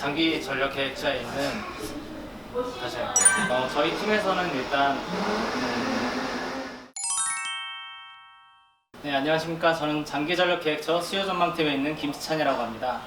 장기 전력 계획자에 있는 다시. 어, 저희 팀에서는 일단 음, 네 안녕하십니까 저는 장기 전력 계획처 수요 전망팀에 있는 김수찬이라고 합니다.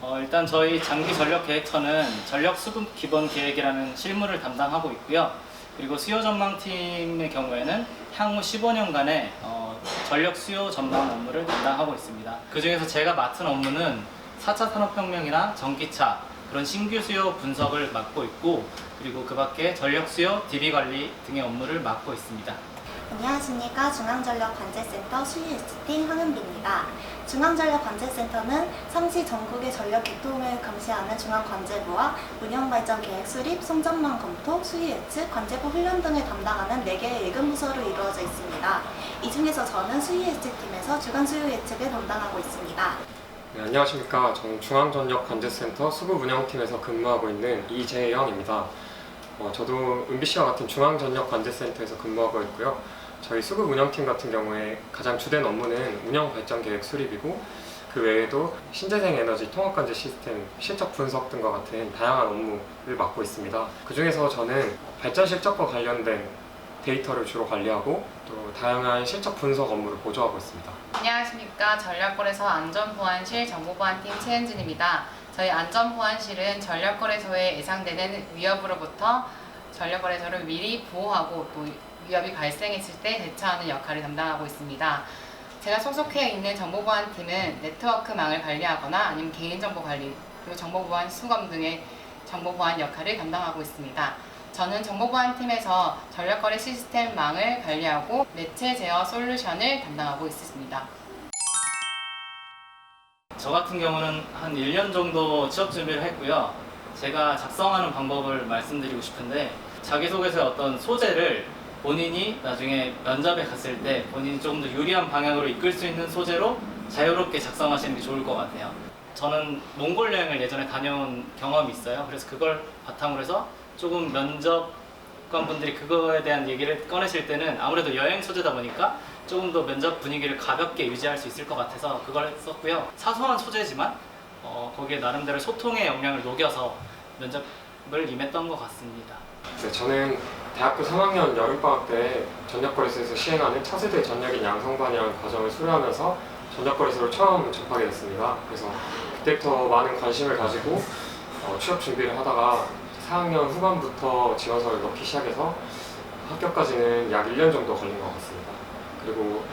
어, 일단 저희 장기 전력 계획처는 전력 수급 기본 계획이라는 실무를 담당하고 있고요. 그리고 수요 전망팀의 경우에는 향후 15년간의 어, 전력 수요 전망 업무를 담당하고 있습니다. 그 중에서 제가 맡은 업무는 4차 산업혁명이나 전기차 그런 신규 수요 분석을 맡고 있고 그리고 그 밖에 전력 수요 DB 관리 등의 업무를 맡고 있습니다. 안녕하십니까 중앙전력관제센터 수유유치팀 황은비입니다. 중앙전력관제센터는 성시 전국의 전력 교통을 감시하는 중앙관제부와 운영발전 계획 수립, 송전망 검토, 수유 예측, 관제부 훈련 등을 담당하는 4개의 1급 부서로 이루어져 있습니다. 이 중에서 저는 수유 예측팀에서 주간 수유 예측을 담당하고 있습니다. 네, 안녕하십니까. 저는 중앙전력관제센터 수급 운영팀에서 근무하고 있는 이재영입니다. 어, 저도 은비 씨와 같은 중앙전력관제센터에서 근무하고 있고요. 저희 수급 운영팀 같은 경우에 가장 주된 업무는 운영 발전 계획 수립이고 그 외에도 신재생 에너지 통합관제 시스템 실적 분석 등과 같은 다양한 업무를 맡고 있습니다. 그 중에서 저는 발전 실적과 관련된 데이터를 주로 관리하고 또 다양한 실적 분석 업무를 보조하고 있습니다. 안녕하십니까 전력거래소 안전보안실 정보보안팀 최은진입니다. 저희 안전보안실은 전력거래소에 예상되는 위협으로부터 전력거래소를 미리 보호하고 또 위협이 발생했을 때 대처하는 역할을 담당하고 있습니다. 제가 소속해 있는 정보보안팀은 네트워크망을 관리하거나 아니면 개인정보 관리 그리고 정보보안 수검 등의 정보보안 역할을 담당하고 있습니다. 저는 정보보안팀에서 전력거래 시스템 망을 관리하고 매체 제어 솔루션을 담당하고 있습니다. 저 같은 경우는 한 1년 정도 취업 준비를 했고요. 제가 작성하는 방법을 말씀드리고 싶은데 자기소개서의 어떤 소재를 본인이 나중에 면접에 갔을 때 본인이 조금 더 유리한 방향으로 이끌 수 있는 소재로 자유롭게 작성하시는 게 좋을 것 같아요. 저는 몽골 여행을 예전에 다녀온 경험이 있어요. 그래서 그걸 바탕으로 해서 조금 면접관 분들이 그거에 대한 얘기를 꺼내실 때는 아무래도 여행 소재다 보니까 조금 더 면접 분위기를 가볍게 유지할 수 있을 것 같아서 그걸 썼고요. 사소한 소재지만 어, 거기에 나름대로 소통의 역량을 녹여서 면접을 임했던 것 같습니다. 네, 저는 대학교 3학년 여름방학 때 전력거래소에서 시행하는 차세대 전력인 양성반이라는 과정을 수료하면서 전력거래소를 처음 접하게 됐습니다. 그래서 그때부터 많은 관심을 가지고 어, 취업 준비를 하다가 4학년 후반부터 지원서를 넣기 시작해서 합격까지는 약 1년 정도 걸린 것 같습니다. 그리고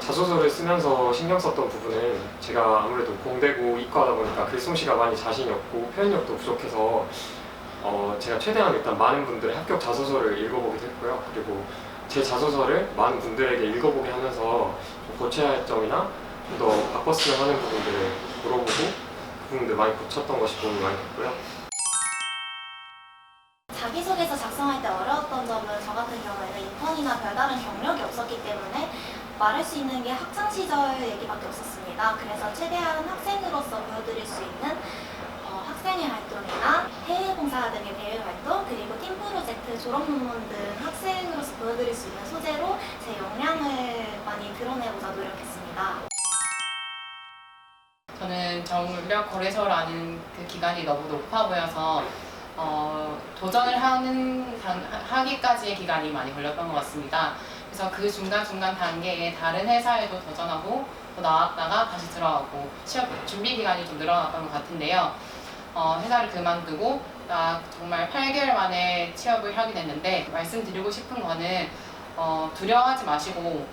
자소서를 쓰면서 신경 썼던 부분은 제가 아무래도 공대고 이과다 보니까 글솜씨가 많이 자신이 없고 표현력도 부족해서 어, 제가 최대한 일단 많은 분들의 합격 자소서를 읽어보기도 했고요. 그리고 제 자소서를 많은 분들에게 읽어보게 하면서 좀 고쳐야 할 점이나 좀 더 바꿨으면 하는 부분들을 물어보고 그 부분들 많이 고쳤던 것이 도움이 많이 됐고요. 자기소개서 작성할 때 어려웠던 점은 저 같은 경우에는 인턴이나 별다른 경력이 없었기 때문에 말할 수 있는 게 학창 시절 얘기밖에 없었습니다. 그래서 최대한 학생으로서 보여드릴 수 있는 어, 학생회 활동이나 해외 봉사 등의 대외 활동 그리고 팀 프로젝트 졸업 논문 등 학생으로서 보여드릴 수 있는 소재로 제 역량을 많이 드러내고자 노력했습니다. 저는 전력 거래소라는 그 기간이 너무 높아 보여서 어, 도전을 하는 하기까지의 기간이 많이 걸렸던 것 같습니다. 그래서 그 중간 중간 단계에 다른 회사에도 도전하고 또 나왔다가 다시 들어가고 취업 준비 기간이 좀 늘어났던 것 같은데요. 어, 회사를 그만두고 딱 정말 8개월 만에 취업을 하게 됐는데 말씀드리고 싶은 거는 어, 두려워하지 마시고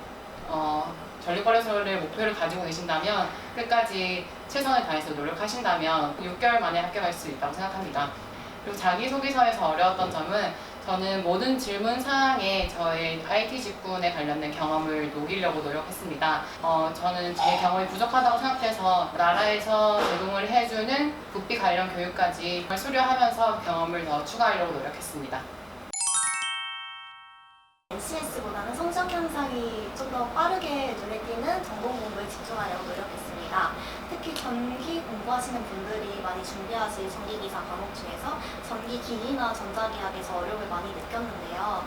어, 전립거래소를 목표를 가지고 계신다면 끝까지 최선을 다해서 노력하신다면 6개월 만에 합격할 수 있다고 생각합니다. 그리고 자기소개서에서 어려웠던 점은 저는 모든 질문 사항에 저의 IT 직군에 관련된 경험을 녹이려고 노력했습니다. 어, 저는 제 경험이 부족하다고 생각해서 나라에서 제공을 해주는 국비 관련 교육까지 수료하면서 경험을 더 추가하려고 노력했습니다. NCS보다는 성적 향상이 좀 더 빠르게 눈에 띄는 전공 공부에 집중하려고 노력했습니다. 특히 전기 공부하시는 분들이 많이 준비하실 전기기사 과목 중에서 전기기기나 전자기학에서 어려움을 많이 느꼈는데요.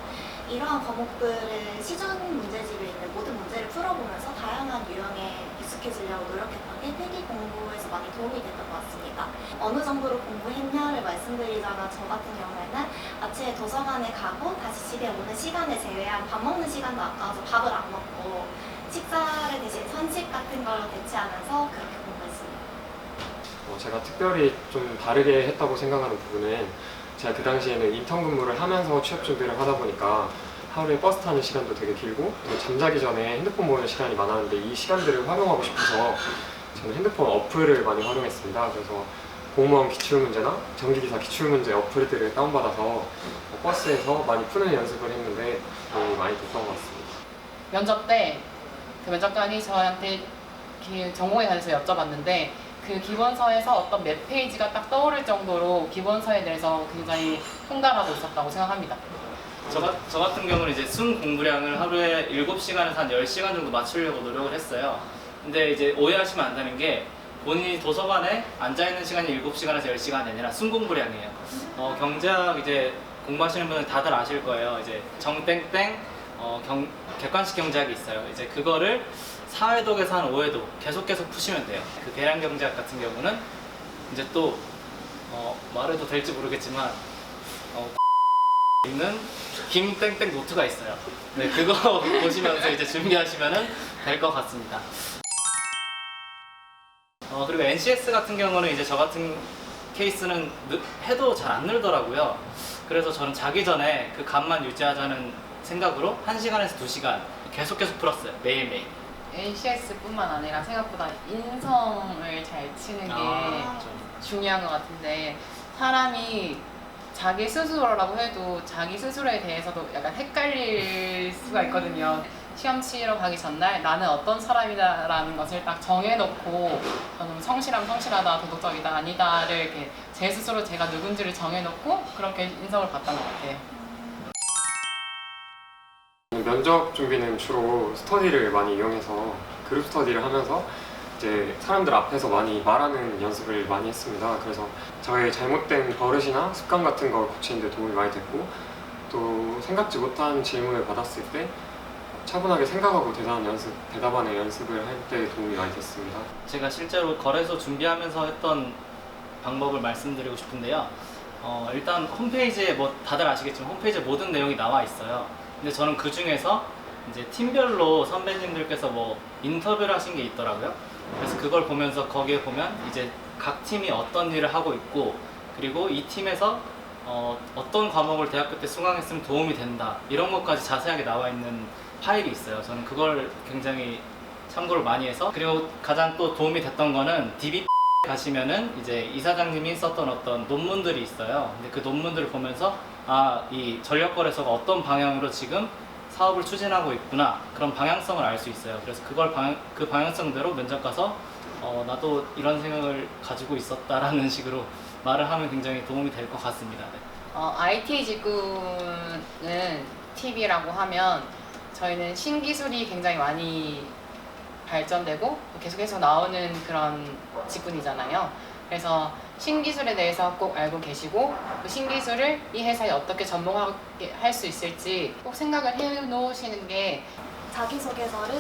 이러한 과목들을 시중 문제집에 있는 모든 문제를 풀어보면서 다양한 유형의 익숙해지려고 노력했던 게 필기 공부에서 많이 도움이 됐던 것 같습니다. 어느 정도로 공부했냐를 말씀드리자면 저 같은 경우에는 아침에 도서관에 가고 다시 집에 오는 시간을 제외한 밥 먹는 시간도 아까워서 밥을 안 먹고 식사를 대신 선식 같은 걸로 대체하면서 그렇게 공부했습니다. 어, 제가 특별히 좀 다르게 했다고 생각하는 부분은 제가 그 당시에는 인턴 근무를 하면서 취업 준비를 하다 보니까 하루에 버스 타는 시간도 되게 길고 또 잠자기 전에 핸드폰 보는 시간이 많았는데 이 시간들을 활용하고 싶어서 저는 핸드폰 어플을 많이 활용했습니다. 그래서 공무원 기출문제나 전기기사 기출문제 어플들을 다운받아서 어, 버스에서 많이 푸는 연습을 했는데 도움이 많이 됐던 것 같습니다. 면접 때 그 면접관이 저한테 기- 전공에 관해서 여쭤봤는데 그 기본서에서 어떤 몇 페이지가 딱 떠오를 정도로 기본서에 대해서 굉장히 통달하고 있었다고 생각합니다. 저, 같- 저 같은 경우는 이제 순 공부량을 하루에 7시간에서 한 10시간 정도 맞추려고 노력을 했어요. 근데 이제 오해하시면 안 되는 게 본인이 도서관에 앉아있는 시간이 7시간에서 10시간이 아니라 순 공부량이에요. 어, 경제학 이제 공부하시는 분은 다들 아실 거예요. 이제 정땡땡 어, 경, 객관식 경제학이 있어요. 이제 그거를 4회독에서 한 5회독 계속 계속 푸시면 돼요. 그 계량 경제학 같은 경우는 이제 또 어, 말해도 될지 모르겠지만 어, 있는 김땡땡 노트가 있어요. 네, 그거 보시면서 이제 준비하시면 될 것 같습니다. 어, 그리고 NCS 같은 경우는 이제 저 같은 케이스는 느- 해도 잘 안 늘더라고요. 그래서 저는 자기 전에 그 감만 유지하자는 생각으로 1시간에서 2시간 계속 계속 풀었어요. 매일매일. ACS뿐만 아니라 생각보다 인성을 잘 치는 게 아, 중요한 것 같은데 사람이 자기 스스로라고 해도 자기 스스로에 대해서도 약간 헷갈릴 수가 있거든요. 시험 치러 가기 전날 나는 어떤 사람이다라는 것을 딱 정해놓고 저는 성실하면 성실하다, 도덕적이다, 아니다를 이렇게 제 스스로 제가 누군지를 정해놓고 그렇게 인성을 봤던 것 같아요. 면접 준비는 주로 스터디를 많이 이용해서 그룹 스터디를 하면서 이제 사람들 앞에서 많이 말하는 연습을 많이 했습니다. 그래서 저의 잘못된 버릇이나 습관 같은 걸 고치는 데 도움이 많이 됐고 또 생각지 못한 질문을 받았을 때 차분하게 생각하고 대답하는 연습, 대답하는 연습을 할 때 도움이 많이 됐습니다. 제가 실제로 거래소 준비하면서 했던 방법을 말씀드리고 싶은데요. 어, 일단 홈페이지에 뭐 다들 아시겠지만 홈페이지에 모든 내용이 나와 있어요. 근데 저는 그 중에서 이제 팀별로 선배님들께서 뭐 인터뷰를 하신 게 있더라고요. 그래서 그걸 보면서 거기에 보면 이제 각 팀이 어떤 일을 하고 있고 그리고 이 팀에서 어, 어떤 과목을 대학교 때 수강했으면 도움이 된다 이런 것까지 자세하게 나와 있는 파일이 있어요. 저는 그걸 굉장히 참고를 많이 해서 그리고 가장 또 도움이 됐던 거는 DB 가시면은 이제 이사장님이 썼던 어떤 논문들이 있어요. 근데 그 논문들을 보면서 아, 이 전력 거래소가 어떤 방향으로 지금 사업을 추진하고 있구나 그런 방향성을 알 수 있어요. 그래서 그걸 방향, 그 방향성대로 면접 가서 어, 나도 이런 생각을 가지고 있었다라는 식으로 말을 하면 굉장히 도움이 될 것 같습니다. 네. 어, IT 직군은 팁이라고 하면 저희는 신기술이 굉장히 많이 발전되고 또 계속해서 나오는 그런 직군이잖아요. 그래서 신기술에 대해서 꼭 알고 계시고 그 신기술을 이 회사에 어떻게 접목하게 할수 있을지 꼭 생각을 해 놓으시는 게 자기소개서를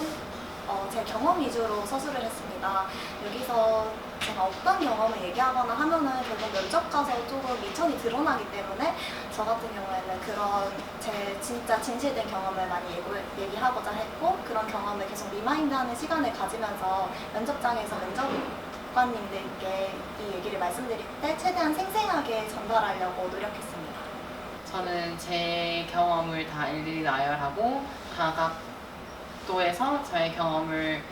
어, 제 경험 위주로 서술을 했습니다. 여기서 제가 어떤 경험을 얘기하거나 하면은 결국 면접 가서 조금 미천이 드러나기 때문에 저 같은 경우에는 그런 제 진짜 진실된 경험을 많이 얘기, 얘기하고자 했고 그런 경험을 계속 리마인드하는 시간을 가지면서 면접장에서 면접 관님들께 이 얘기를 말씀드릴 때 최대한 생생하게 전달하려고 노력했습니다. 저는 제 경험을 다 일일이 나열하고 다각도에서 저의 경험을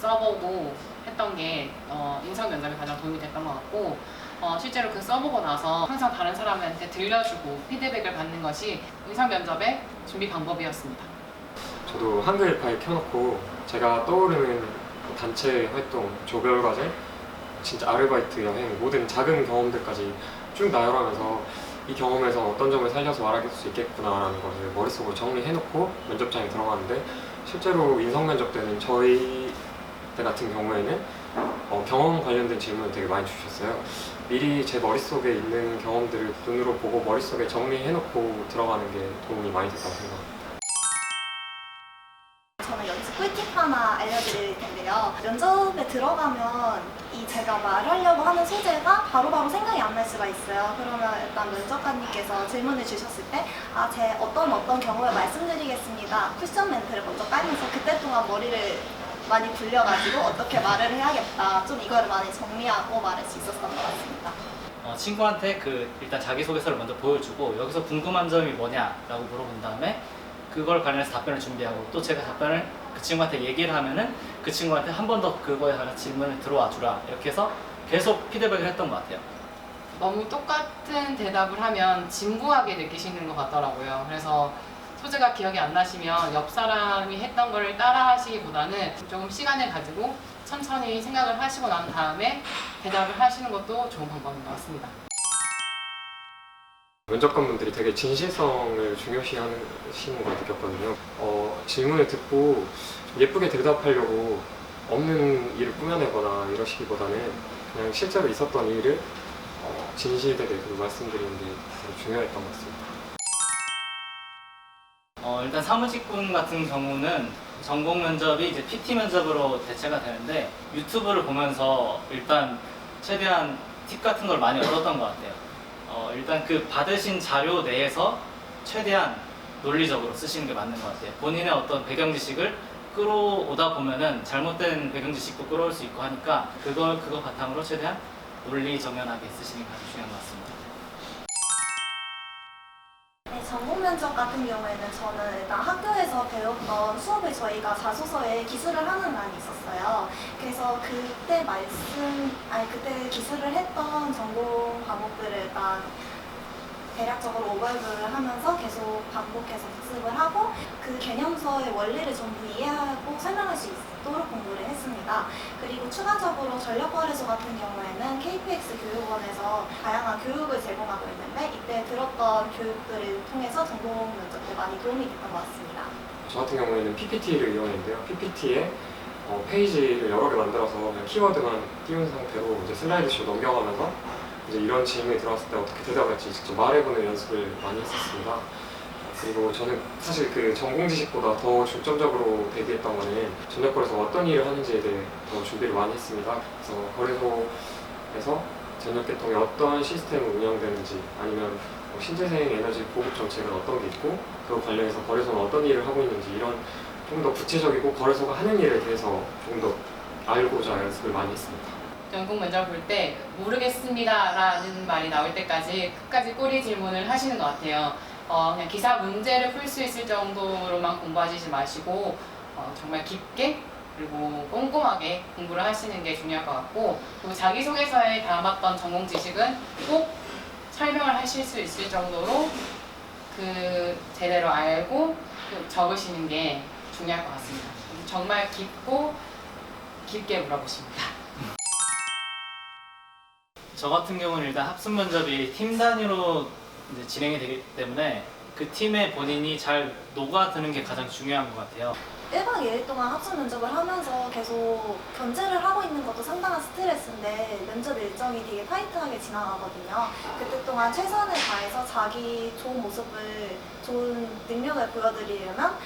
써보고 했던 게 어, 인성 면접에 가장 도움이 됐던 것 같고 어, 실제로 그 써보고 나서 항상 다른 사람한테 들려주고 피드백을 받는 것이 인성 면접의 준비 방법이었습니다. 저도 한글 파일 켜놓고 제가 떠오르는 단체 활동, 조별 과제, 진짜 아르바이트 여행 모든 작은 경험들까지 쭉 나열하면서 이 경험에서 어떤 점을 살려서 말할 수 있겠구나라는 것을 머릿속으로 정리해놓고 면접장에 들어가는데 실제로 인성 면접 때는 저희 때 같은 경우에는 어, 경험 관련된 질문을 되게 많이 주셨어요. 미리 제 머릿속에 있는 경험들을 눈으로 보고 머릿속에 정리해놓고 들어가는 게 도움이 많이 됐다고 생각합니다. 저는 연습 꿀팁 하나. 말씀드릴 텐데요. 면접에 들어가면 이 제가 말하려고 하는 소재가 바로바로 생각이 안 날 수가 있어요. 그러면 일단 면접관님께서 질문을 주셨을 때, 아, 제 어떤 어떤 경우를 말씀드리겠습니다. 쿠션 멘트를 먼저 깔면서 그때 동안 머리를 많이 굴려가지고 어떻게 말을 해야겠다. 좀 이거를 많이 정리하고 말할 수 있었던 것 같습니다. 어, 친구한테 그 일단 자기소개서를 먼저 보여주고 여기서 궁금한 점이 뭐냐라고 물어본 다음에 그걸 관련해서 답변을 준비하고 또 제가 답변을 그 친구한테 얘기를 하면은 그 친구한테 한 번 더 그거에 관한 질문을 들어와 주라 이렇게 해서 계속 피드백을 했던 것 같아요. 너무 똑같은 대답을 하면 진부하게 느끼시는 것 같더라고요. 그래서 소재가 기억이 안 나시면 옆 사람이 했던 거를 따라 하시기보다는 조금 시간을 가지고 천천히 생각을 하시고 난 다음에 대답을 하시는 것도 좋은 방법인 것 같습니다. 면접관분들이 되게 진실성을 중요시하시는 걸 느꼈거든요. 어, 질문을 듣고 예쁘게 대답하려고 없는 일을 꾸며내거나 이러시기보다는 그냥 실제로 있었던 일을 어, 진실되게 그 말씀드리는 게 되게 중요했던 것 같습니다. 어, 일단 사무직군 같은 경우는 전공 면접이 이제 PT 면접으로 대체가 되는데 유튜브를 보면서 일단 최대한 팁 같은 걸 많이 얻었던 것 같아요. 어, 일단 그 받으신 자료 내에서 최대한 논리적으로 쓰시는 게 맞는 것 같아요. 본인의 어떤 배경 지식을 끌어오다 보면은 잘못된 배경 지식도 끌어올 수 있고 하니까 그걸 그거 바탕으로 최대한 논리 정연하게 쓰시는 게 가장 중요한 것 같습니다. 네, 전공 면접 같은 경우에는 저는 일단 학교 에서 배웠던 수업을 저희가 자소서에 기술을 하는 날이 있었어요. 그래서 그때 말씀, 아니 그때 기술을 했던 전공 과목들을 일단 대략적으로 오버뷰를 하면서 계속 반복해서 복습을 하고 그 개념서의 원리를 전부 이해하고 설명할 수 있도록 공부를 했습니다. 그리고 추가적으로 전력거래소 같은 경우에는 KPX 교육원에서 다양한 교육을 제공하고 있는데 이때 들었던 교육들을 통해서 전공 면접 때 많이 도움이 됐던 것 같습니다. 저 같은 경우에는 PPT를 이용했는데요. PPT에 어, 페이지를 여러 개 만들어서 그냥 키워드만 띄운 상태로 이제 슬라이드쇼 넘겨가면서 이제 이런 질문이 들어왔을 때 어떻게 대답할지 직접 말해보는 연습을 많이 했었습니다. 그리고 저는 사실 그 전공 지식보다 더 중점적으로 대비했던 거는 전역거래소 어떤 일을 하는지에 대해 더 준비를 많이 했습니다. 그래서 거래소에서 전역계통에 어떤 시스템이 운영되는지 아니면 뭐 신재생 에너지 보급 정책은 어떤 게 있고 그 관련해서 거래소는 어떤 일을 하고 있는지 이런 좀 더 구체적이고 거래소가 하는 일에 대해서 조금 더 알고자 연습을 많이 했습니다. 전공 면접 볼때 모르겠습니다라는 말이 나올 때까지 끝까지 꼬리 질문을 하시는 것 같아요. 어, 그냥 기사 문제를 풀 수 있을 정도로만 공부하시지 마시고 어, 정말 깊게 그리고 꼼꼼하게 공부를 하시는 게 중요할 것 같고 그리고 자기소개서에 담았던 전공 지식은 꼭 설명을 하실 수 있을 정도로 그 제대로 알고 그 적으시는 게 중요할 것 같습니다. 정말 깊고 깊게 물어보십니다. 저 같은 경우는 일단 합숙 면접이 팀 단위로 진행이 되기 때문에 그 팀에 본인이 잘 녹아드는 게 가장 중요한 것 같아요. 1박 2일 동안 합숙 면접을 하면서 계속 견제를 하고 있는 것도 상당한 스트레스인데 면접 일정이 되게 타이트하게 지나가거든요. 그때 동안 최선을 다해서 자기 좋은 모습을, 좋은 능력을 보여드리려면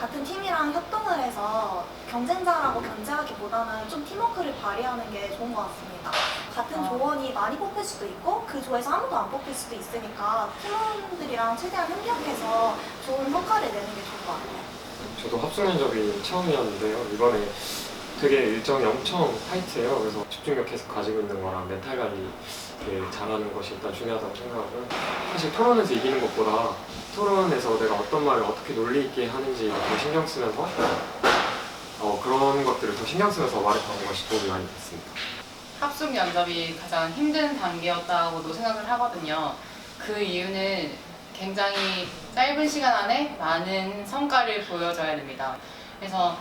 같은 팀이랑 협동을 해서 경쟁자라고 견제하기보다는 좀 팀워크를 발휘하는 게 좋은 것 같습니다. 같은 어. 조원이 많이 뽑힐 수도 있고 그 조에서 아무도 안 뽑힐 수도 있으니까 팀원들이랑 최대한 협력해서 좋은 성과를 내는 게 좋을 것 같아요. 저도 합숙 면접이 처음이었는데요. 이번에 되게 일정이 엄청 타이트해요. 그래서 집중력 계속 가지고 있는 거랑 멘탈 관리 되게 잘하는 것이 일단 중요하다고 생각하고요. 사실 토론에서 이기는 것보다 토론에서 내가 어떤 말을 어떻게 논리 있게 하는지 더 신경 쓰면서 어, 그런 것들을 더 신경 쓰면서 말했던 것이 도움이 많이 됐습니다. 합숙 면접이 가장 힘든 단계였다고도 생각을 하거든요. 그 이유는 굉장히 짧은 시간 안에 많은 성과를 보여줘야 됩니다. 그래서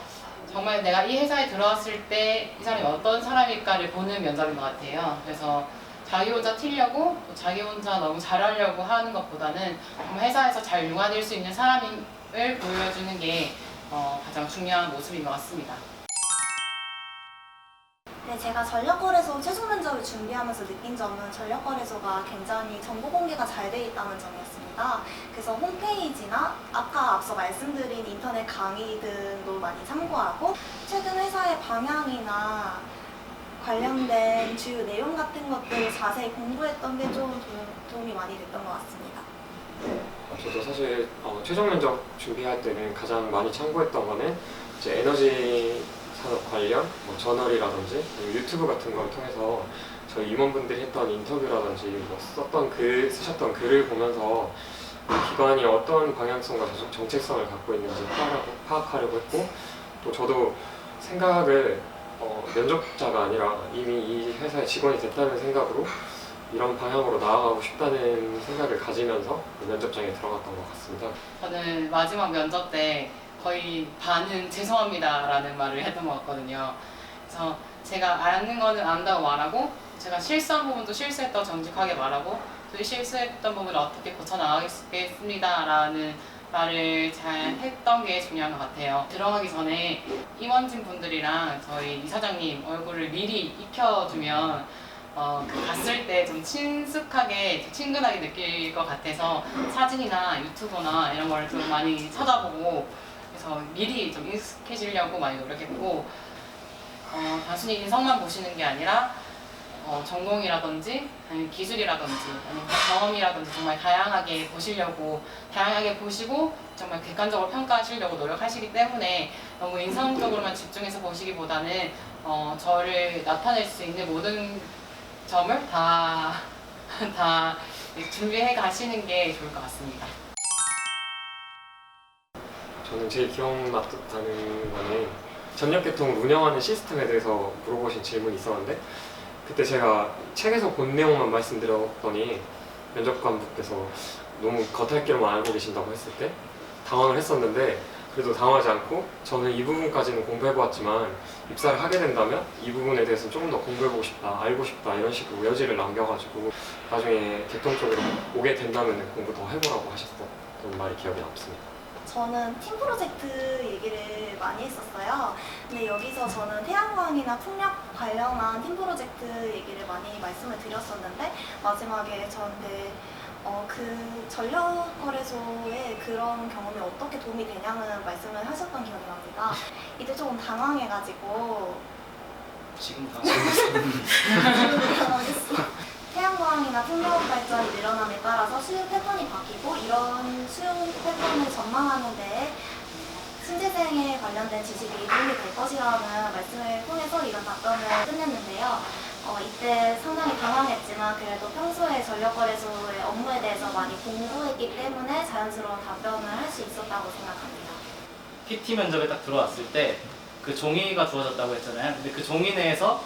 정말 내가 이 회사에 들어왔을 때 이 사람이 어떤 사람일까를 보는 면접인 것 같아요. 그래서 자기 혼자 튀려고 또 자기 혼자 너무 잘하려고 하는 것보다는 회사에서 잘 융화될 수 있는 사람을 보여주는 게 어, 가장 중요한 모습인 것 같습니다. 네, 네, 제가 전력거래소 최종 면접을 준비하면서 느낀 점은 전력거래소가 굉장히 정보 공개가 잘 돼 있다는 점이었습니다. 그래서 홈페이지나 아까 앞서 말씀드린 인터넷 강의 등도 많이 참고하고 최근 회사의 방향이나 관련된 주요 내용 같은 것들을 자세히 공부했던 게 좀 도움이 많이 됐던 것 같습니다. 어, 저도 사실 어, 최종 면접 준비할 때는 가장 많이 참고했던 거는 이제 에너지 산업 관련 뭐 저널이라든지 유튜브 같은 걸 통해서 저희 임원분들이 했던 인터뷰라든지 뭐 썼던 글 쓰셨던 글을 보면서 이 기관이 어떤 방향성과 정- 정체성을 갖고 있는지 파악하고, 파악하려고 했고 또 저도 생각을 어, 면접자가 아니라 이미 이 회사의 직원이 됐다는 생각으로 이런 방향으로 나아가고 싶다는 생각을 가지면서 면접장에 들어갔던 것 같습니다. 저는 마지막 면접 때 거의 반은 죄송합니다라는 말을 했던 것 같거든요. 그래서 제가 아는 거는 안다고 말하고 제가 실수한 부분도 실수했다고 정직하게 말하고 또 실수했던 부분을 어떻게 고쳐 나가겠습니다라는 말을 잘 했던 게 중요한 것 같아요. 들어가기 전에 임원진 분들이랑 저희 이사장님 얼굴을 미리 익혀주면 어, 그 갔을 때 좀 친숙하게 친근하게 느낄 것 같아서 사진이나 유튜브나 이런 걸 좀 많이 찾아보고 그래서 미리 좀 익숙해지려고 많이 노력했고 어, 단순히 인성만 보시는 게 아니라 어, 전공이라든지 아니면 기술이라든지 아니면 경험이라든지 정말 다양하게 보시려고 다양하게 보시고 정말 객관적으로 평가하시려고 노력하시기 때문에 너무 인성적으로만 집중해서 보시기보다는 어, 저를 나타낼 수 있는 모든 점을 다, 다 준비해 가시는 게 좋을 것 같습니다. 저는 제일 기억나는 거는 전력계통을 운영하는 시스템에 대해서 물어보신 질문이 있었는데 그때 제가 책에서 본 내용만 말씀드렸더니 면접관분께서 너무 겉핥기로만 알고 계신다고 했을 때 당황을 했었는데 그래도 당황하지 않고 저는 이 부분까지는 공부해보았지만 입사를 하게 된다면 이 부분에 대해서 조금 더 공부해보고 싶다, 알고 싶다 이런 식으로 여지를 남겨가지고 나중에 개통 쪽으로 오게 된다면 공부 더 해보라고 하셨던 말이 기억에 남습니다. 저는 팀 프로젝트 얘기를 많이 했었어요. 근데 여기서 저는 태양광이나 풍력 관련한 팀 프로젝트 얘기를 많이 말씀을 드렸었는데 마지막에 저한테 어, 그 전력거래소의 그런 경험이 어떻게 도움이 되냐는 말씀을 하셨던 기억이 납니다. 이때 조금 당황해가지고 지금 다 미안하겠어. 태양광이나 풍력 발전이 늘어남에 따라서 수요 패턴이 바뀌고 이런 수요 패턴을 전망하는 데 신재생에 관련된 지식이 도움이 될 것이라는 말씀을 통해서 이런 답변을 끝냈는데요. 어, 이때 상당히 당황했지만 그래도 평소에 전력거래소의 업무에 대해서 많이 공부했기 때문에 자연스러운 답변을 할 수 있었다고 생각합니다. PT 면접에 딱 들어왔을 때 그 종이가 주어졌다고 했잖아요. 근데 그 종이 내에서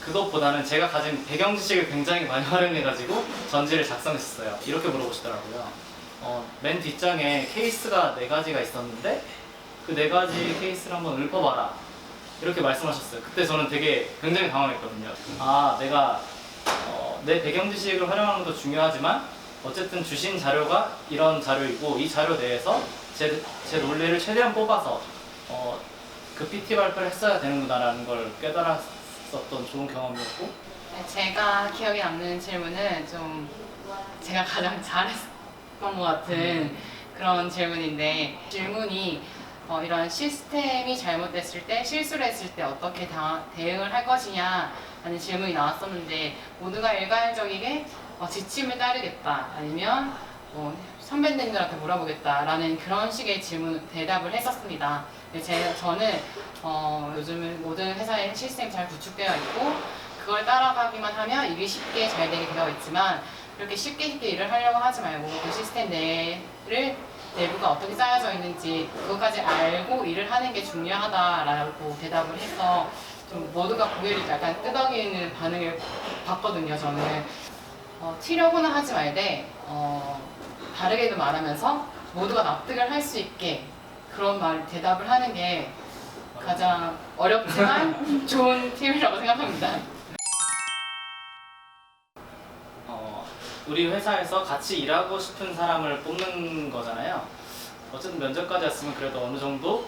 그것보다는 제가 가진 배경 지식을 굉장히 많이 활용해가지고 전지를 작성했었어요. 이렇게 물어보시더라고요. 어, 맨 뒷장에 케이스가 네 가지가 있었는데 그 네 가지 케이스를 한번 읊어봐라. 이렇게 말씀하셨어요. 그때 저는 되게 굉장히 당황했거든요. 아, 내가 어, 내 배경 지식을 활용하는 것도 중요하지만 어쨌든 주신 자료가 이런 자료이고 이 자료 내에서 제, 제 논리를 최대한 뽑아서 어, 그 PT 발표를 했어야 되는구나라는 걸 깨달았 었던 좋은 경험이었고? 제가 기억에 남는 질문은 좀 제가 가장 잘했던 것 같은 그런 질문인데 질문이 어, 이런 시스템이 잘못됐을 때 실수를 했을 때 어떻게 다, 대응을 할 것이냐 라는 질문이 나왔었는데 모두가 일괄적이게 어, 지침을 따르겠다. 아니면 뭐 선배님들한테 물어보겠다라는 그런 식의 질문 대답을 했었습니다. 제, 저는 어, 요즘은 모든 회사의 시스템이 잘 구축되어 있고 그걸 따라가기만 하면 일이 쉽게 잘 되게 되어 있지만 그렇게 쉽게 쉽게 일을 하려고 하지 말고 그 시스템 내를 내부가 어떻게 짜여져 있는지 그것까지 알고 일을 하는 게 중요하다라고 대답을 해서 좀 모두가 고개를 약간 끄덕이는 반응을 봤거든요 저는 어, 튀려고는 하지 말되 어, 다르게도 말하면서 모두가 납득을 할 수 있게 그런 말 대답을 하는 게 가장 어렵지만 좋은 팁이라고 생각합니다. 어, 우리 회사에서 같이 일하고 싶은 사람을 뽑는 거잖아요. 어쨌든 면접까지 왔으면 그래도 어느 정도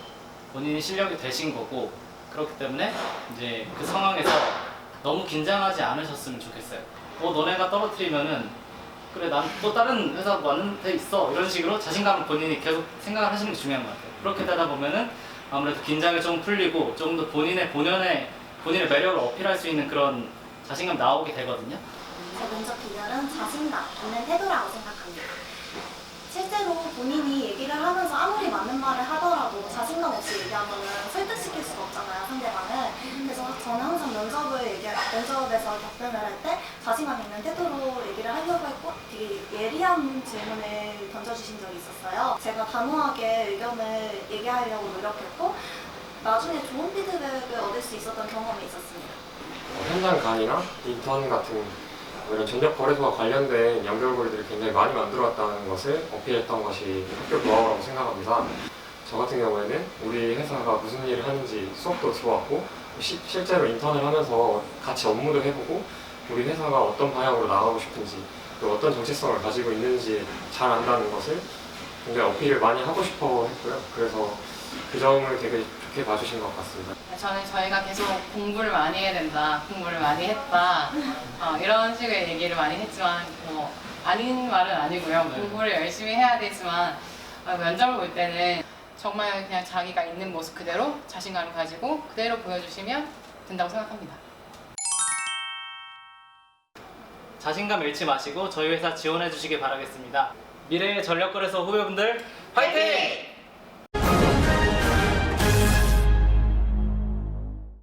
본인이 실력이 되신 거고 그렇기 때문에 이제 그 상황에서 너무 긴장하지 않으셨으면 좋겠어요. 어 너네가 떨어뜨리면은 그래 난 또 다른 회사 왔는데 있어 이런 식으로 자신감을 본인이 계속 생각을 하시는 게 중요한 것 같아요. 그렇게 되다 보면은 아무래도 긴장이 좀 풀리고 조금 더 본인의 본연의 본인의 매력을 어필할 수 있는 그런 자신감 나오게 되거든요. 제 면접 비결은 자신감 있는 태도라고 생각합니다. 실제로 본인이 얘기를 하면서 아무리 맞는 말을 하더라도 자신감 없이 얘기하면 설득시킬 수가 없잖아요, 상대방을. 그래서 저는 항상 면접을 얘기 면접에서 답변을 할 때 자신감 있는 태도로 얘기를 하려고 했고 되게 예리한 질문을 던져주신 적이 있었어요. 제가 단호하게 의견을 얘기하려고 노력했고 나중에 좋은 피드백을 얻을 수 있었던 경험이 있었습니다. 어, 현장 강의나 인턴 같은 뭐 이런 전력 거래소와 관련된 연결고리들이 굉장히 많이 만들어왔다는 것을 어필했던 것이 학교 노하우라고 생각합니다. 저 같은 경우에는 우리 회사가 무슨 일을 하는지 수업도 들어왔고 시- 실제로 인턴을 하면서 같이 업무도 해보고 우리 회사가 어떤 방향으로 나가고 싶은지 또 어떤 정체성을 가지고 있는지 잘 안다는 것을 굉장히 어필을 많이 하고 싶어 했고요. 그래서 그 점을 되게 좋게 봐주신 것 같습니다. 저는 저희가 계속 공부를 많이 해야 된다, 공부를 많이 했다, 어, 이런 식의 얘기를 많이 했지만, 뭐, 아닌 말은 아니고요. 네. 공부를 열심히 해야 되지만, 어, 면접을 볼 때는 정말 그냥 자기가 있는 모습 그대로 자신감을 가지고 그대로 보여주시면 된다고 생각합니다. 자신감 잃지 마시고 저희 회사 지원해 주시기 바라겠습니다. 미래의 전력거래소 후배분들 화이팅!